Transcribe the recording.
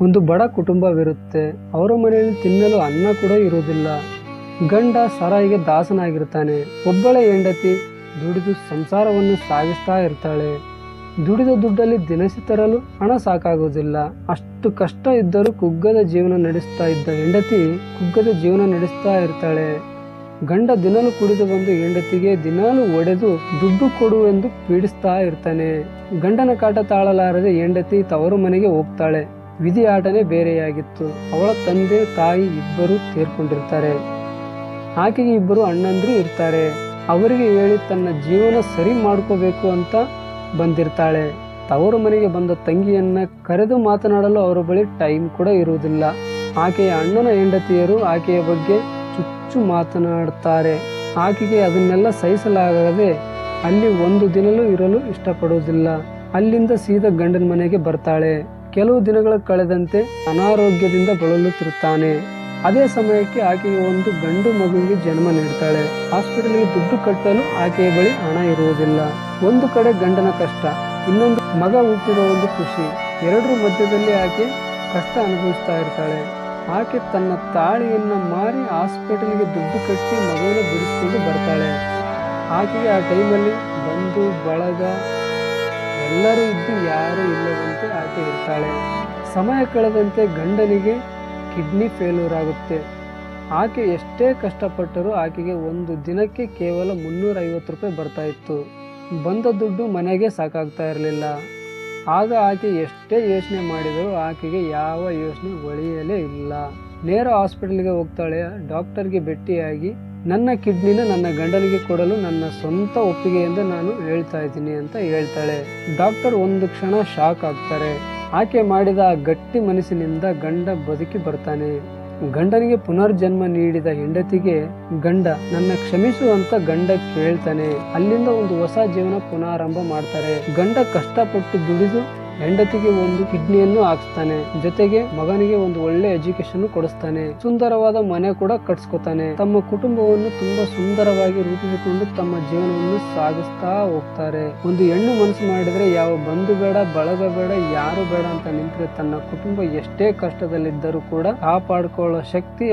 ಒಂದು ಬಡ ಕುಟುಂಬವಿರುತ್ತೆ. ಅವರ ಮನೆಯಲ್ಲಿ ತಿನ್ನಲು ಅನ್ನ ಕೂಡ ಇರುವುದಿಲ್ಲ. ಗಂಡ ಸರಾಯಿಗೆ ದಾಸನಾಗಿರ್ತಾನೆ. ಒಬ್ಬಳೆ ಹೆಂಡತಿ ದುಡಿದು ಸಂಸಾರವನ್ನು ಸಾಗಿಸ್ತಾ ಇರ್ತಾಳೆ. ದುಡಿದ ದುಡ್ಡಲ್ಲಿ ದಿನಸಿ ತರಲು ಹಣ ಸಾಕಾಗುವುದಿಲ್ಲ. ಅಷ್ಟು ಕಷ್ಟ ಇದ್ದರೂ ಕುಗ್ಗದ ಜೀವನ ನಡೆಸ್ತಾ ಇದ್ದ ಹೆಂಡತಿ ಕುಗ್ಗದ ಜೀವನ ನಡೆಸ್ತಾ ಇರ್ತಾಳೆ. ಗಂಡ ದಿನಲು ಕುಡಿದು ಬಂದು ಹೆಂಡತಿಗೆ ದಿನಾಲು ಒಡೆದು ದುಡ್ಡು ಕೊಡು ಎಂದು ಪೀಡಿಸ್ತಾ ಇರ್ತಾನೆ. ಗಂಡನ ಕಾಟ ತಾಳಲಾರದೆ ಹೆಂಡತಿ ತವರು ಮನೆಗೆ ಹೋಗ್ತಾಳೆ. ವಿಧಿ ಆಟನೇ ಬೇರೆಯಾಗಿತ್ತು. ಅವಳ ತಂದೆ, ತಾಯಿ ಇಬ್ಬರು ತೀರ್ಕೊಂಡಿರ್ತಾರೆ ಆಕೆಗೆ ಇಬ್ಬರು ಅಣ್ಣಂದ್ರು ಇರ್ತಾರೆ. ಅವರಿಗೆ ಹೇಳಿ ತನ್ನ ಜೀವನ ಸರಿ ಮಾಡ್ಕೋಬೇಕು ಅಂತ ಬಂದಿರ್ತಾಳೆ. ತವರು ಮನೆಗೆ ಬಂದ ತಂಗಿಯನ್ನ ಕರೆದು ಮಾತನಾಡಲು ಅವರ ಬಳಿ ಟೈಮ್ ಕೂಡ ಇರುವುದಿಲ್ಲ. ಆಕೆಯ ಅಣ್ಣನ ಹೆಂಡತಿಯರು ಆಕೆಯ ಬಗ್ಗೆ ಚುಚ್ಚು ಮಾತನಾಡುತ್ತಾರೆ ಆಕೆಗೆ ಅದನ್ನೆಲ್ಲ ಸಹಿಸಲಾಗದೆ ಅಲ್ಲಿ ಒಂದು ದಿನಲೂ ಇರಲು ಇಷ್ಟಪಡುವುದಿಲ್ಲ. ಅಲ್ಲಿಂದ ಸೀದಾ ಗಂಡನ ಮನೆಗೆ ಬರ್ತಾಳೆ. ಕೆಲವು ದಿನಗಳ ಕಳೆದಂತೆ ಅನಾರೋಗ್ಯದಿಂದ ಬಳಲುತ್ತಿರುತ್ತಾನೆ. ಅದೇ ಸಮಯಕ್ಕೆ ಆಕೆಗೆ ಒಂದು ಗಂಡು ಮಗುವಿಗೆ ಜನ್ಮ ನೀಡ್ತಾಳೆ. ಹಾಸ್ಪಿಟಲ್ಗೆ ದುಡ್ಡು ಕಟ್ಟಲು ಆಕೆಯ ಬಳಿ ಹಣ ಇರುವುದಿಲ್ಲ. ಒಂದು ಕಡೆ ಗಂಡನ ಕಷ್ಟ, ಇನ್ನೊಂದು ಮಗ ಹುಟ್ಟಿರೋ ಒಂದು ಖುಷಿ. ಎರಡರ ಮಧ್ಯದಲ್ಲಿ ಆಕೆ ಕಷ್ಟ ಅನುಭವಿಸ್ತಾ ಇರ್ತಾಳೆ. ಆಕೆ ತನ್ನ ತಾಳಿಯನ್ನು ಮಾರಿ ಹಾಸ್ಪಿಟಲ್ಗೆ ದುಡ್ಡು ಕಟ್ಟಿ ಮಗುವನ್ನು ಬಿಡಿಸ್ಕೊಂಡು ಬರ್ತಾಳೆ. ಆಕೆಗೆ ಆ ಟೈಮಲ್ಲಿ ಬಂಧು ಬಳಗ ಎಲ್ಲರೂ ಇದ್ದು ಯಾರೂ ಇಲ್ಲದಂತೆ ಆಕೆ ಇರ್ತಾಳೆ. ಸಮಯ ಕಳೆದಂತೆ ಗಂಡನಿಗೆ ಕಿಡ್ನಿ ಫೇಲ್ಯೂರ್ ಆಗುತ್ತೆ. ಆಕೆ ಎಷ್ಟೇ ಕಷ್ಟಪಟ್ಟರೂ ಆಕೆಗೆ ಒಂದು ದಿನಕ್ಕೆ ಕೇವಲ ಮುನ್ನೂರ ಐವತ್ತು ರೂಪಾಯಿ ಬರ್ತಾ ಇತ್ತು. ಬಂದ ದುಡ್ಡು ಮನೆಗೆ ಸಾಕಾಗ್ತಾ ಇರಲಿಲ್ಲ. ಆಗ ಆಕೆ ಎಷ್ಟೇ ಯೋಚನೆ ಮಾಡಿದರೂ ಆಕೆಗೆ ಯಾವ ಯೋಚನೆ ಒಳಿಯಲೇ ಇಲ್ಲ. ನೇರ ಹಾಸ್ಪಿಟಲ್ಗೆ ಹೋಗ್ತಾಳೆ. ಡಾಕ್ಟರ್ಗೆ ಭೇಟಿಯಾಗಿ ನನ್ನ ಕಿಡ್ನಿನ ನನ್ನ ಗಂಡನಿಗೆ ಕೊಡಲು ನನ್ನ ಸ್ವಂತ ಒಪ್ಪಿಗೆಯಿಂದ ನಾನು ಹೇಳ್ತಾ ಇದ್ದೀನಿ ಅಂತ ಹೇಳ್ತಾಳೆ. ಡಾಕ್ಟರ್ ಒಂದು ಕ್ಷಣ ಶಾಕ್ ಆಗ್ತಾರೆ. ಆಕೆ ಮಾಡಿದ ಆ ಗಟ್ಟಿ ಮನಸ್ಸಿನಿಂದ ಗಂಡ ಬದುಕಿ ಬರ್ತಾನೆ. ಗಂಡನಿಗೆ ಪುನರ್ಜನ್ಮ ನೀಡಿದ ಹೆಂಡತಿಗೆ ಗಂಡ, ನನ್ನ ಕ್ಷಮಿಸು ಅಂತ ಗಂಡ ಕೇಳ್ತಾನೆ. ಅಲ್ಲಿಂದ ಒಂದು ಹೊಸ ಜೀವನ ಪುನಾರಂಭ ಮಾಡ್ತಾರೆ. ಗಂಡ ಕಷ್ಟಪಟ್ಟು ದುಡಿದು ಹೆಂಡತಿಗೆ ಒಂದು ಕಿಡ್ನಿಯನ್ನು ಹಾಕ್ಸ್ತಾನೆ. ಜೊತೆಗೆ ಮಗನಿಗೆ ಒಂದು ಒಳ್ಳೆ ಎಜುಕೇಶನ್ ಕೊಡಿಸ್ತಾನೆ. ಸುಂದರವಾದ ಮನೆ ಕೂಡ ಕಟ್ಸ್ಕೊತಾನೆ. ತಮ್ಮ ಕುಟುಂಬವನ್ನು ತುಂಬಾ ಸುಂದರವಾಗಿ ರೂಪಿಸಿಕೊಂಡು ತಮ್ಮ ಜೀವನವನ್ನು ಸಾಗಿಸ್ತಾ ಹೋಗ್ತಾರೆ. ಒಂದು ಹೆಣ್ಣು ಮನಸ್ಸು ಮಾಡಿದ್ರೆ ಯಾವ ಬಂಧು ಬೇಡ, ಬಳಗ ಬೇಡ, ಯಾರು ಬೇಡ ಅಂತ ನಿಂತರೆ ತನ್ನ ಕುಟುಂಬ ಎಷ್ಟೇ ಕಷ್ಟದಲ್ಲಿದ್ದರೂ ಕೂಡ ಕಾಪಾಡ್ಕೊಳ್ಳೋ ಶಕ್ತಿ